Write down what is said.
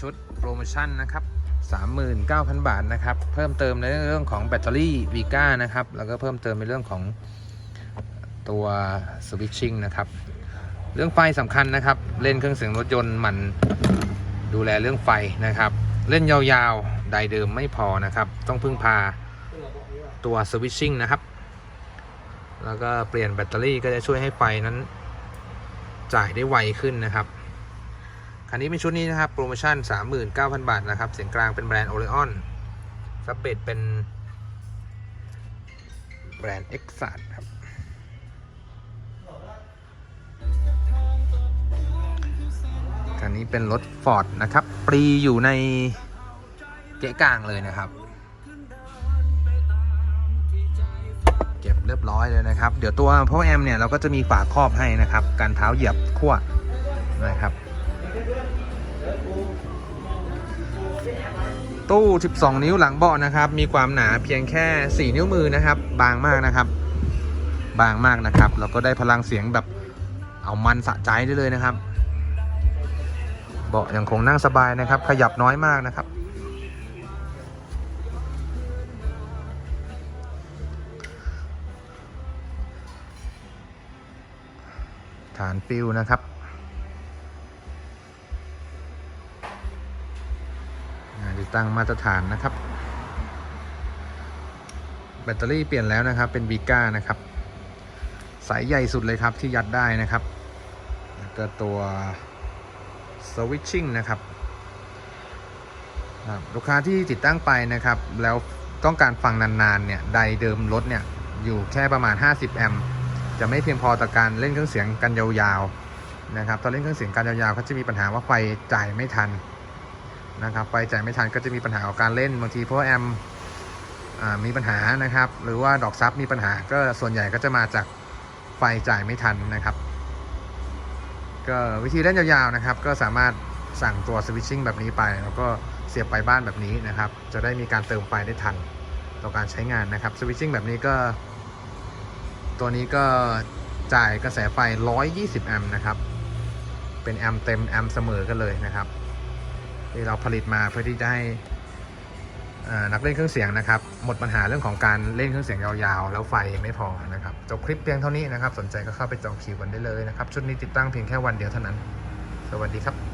ชุดโปรโมชั่นนะครับ 39,000 บาทนะครับ เพิ่มเติมในเรื่องของแบตเตอรี่วีก้านะครับ แล้วก็เพิ่มเติมในเรื่องของตัวสวิตชิ่งนะครับ เรื่องไฟสำคัญนะครับ เล่นเครื่องเสียงรถยนต์หมันดูแลเรื่องไฟนะครับ เล่นยาวๆไดเดิมไม่พอนะครับ ต้องพึ่งพาตัวสวิตชิ่งนะครับ แล้วก็เปลี่ยนแบตเตอรี่ก็จะช่วยให้ไฟนั้นจ่ายได้ไวขึ้นนะครับ คันนี้เป็นชุดนี้นะครับ โปรโมชั่น 39,000 บาทนะครับ เสียงกลางเป็นแบรนด์ Orion ซับเบสเป็นแบรนด์ e x a t ครับ คันนี้เป็นรถ Ford นะครับ ปรีอยู่ในเก๊ะกลางเลยนะครับเก็บเรียบร้อยเลยนะครับ เดี๋ยวตัวพ่อแอมเนี่ยเราก็จะมีฝาครอบให้นะครับ การเท้าเหยียบขั้วนะครับ ตู้ 12 นิ้วหลังเบาะนะครับ มีความหนาเพียงแค่ 4 นิ้วมือนะครับ บางมากนะครับ บางมากนะครับแล้วก็ได้พลังเสียงแบบเอามันสะใจได้เลยนะครับ เบาะยังคงนั่งสบายนะครับ ขยับน้อยมากนะครับ ฐานฟิวนะครับ ตั้งมาตรฐานนะครับ แบตเตอรี่เปลี่ยนแล้วนะครับ เป็นบีก้านะครับ สายใหญ่สุดเลยครับที่ยัดได้นะครับแล้วก็ตัวสวิตชิ่งนะครับรับลูกค้าที่ติดตั้งไปนะครับ แล้วต้องการฟังนานๆเนี่ยไดเดิมรถเนี่ยอยู่แค่ประมาณ 50 แอมป์จะไม่เพียงพอต่อการเล่นเครื่องเสียงกันยาวๆนะครับตอนเล่นเครื่องเสียงกันยาวๆเขาจะมีปัญหาว่าไฟจ่ายไม่ทัน นะครับ ไฟจ่ายไม่ทันก็จะมีปัญหากับการเล่นบางทีเพราะแอมมีปัญหานะครับ หรือว่าดอกซับมีปัญหาก็ส่วนใหญ่ก็จะมาจากไฟจ่ายไม่ทันนะครับ ก็วิธีเล่นยาวๆนะครับ ก็สามารถสั่งตัวสวิตชิ่งแบบนี้ไป แล้วก็เสียบไปบ้านแบบนี้นะครับ จะได้มีการเติมไฟได้ทันต่อการใช้งานนะครับสวิตชิ่งแบบนี้ก็ ตัวนี้ก็จ่ายกระแสไฟ 120 แอมป์นะครับ เป็นแอมป์เต็มแอมป์เสมอกันเลยนะครับ ที่เราผลิตมาเพื่อที่จะให้นักเล่นเครื่องเสียงนะครับ หมดปัญหาเรื่องของการเล่นเครื่องเสียงยาวๆ แล้วไฟไม่พอนะครับจบคลิปเพียงเท่านี้นะครับ สนใจก็เข้าไปจองคิวกันได้เลยนะครับ ชุดนี้ติดตั้งเพียงแค่วันเดียวเท่านั้น สวัสดีครับ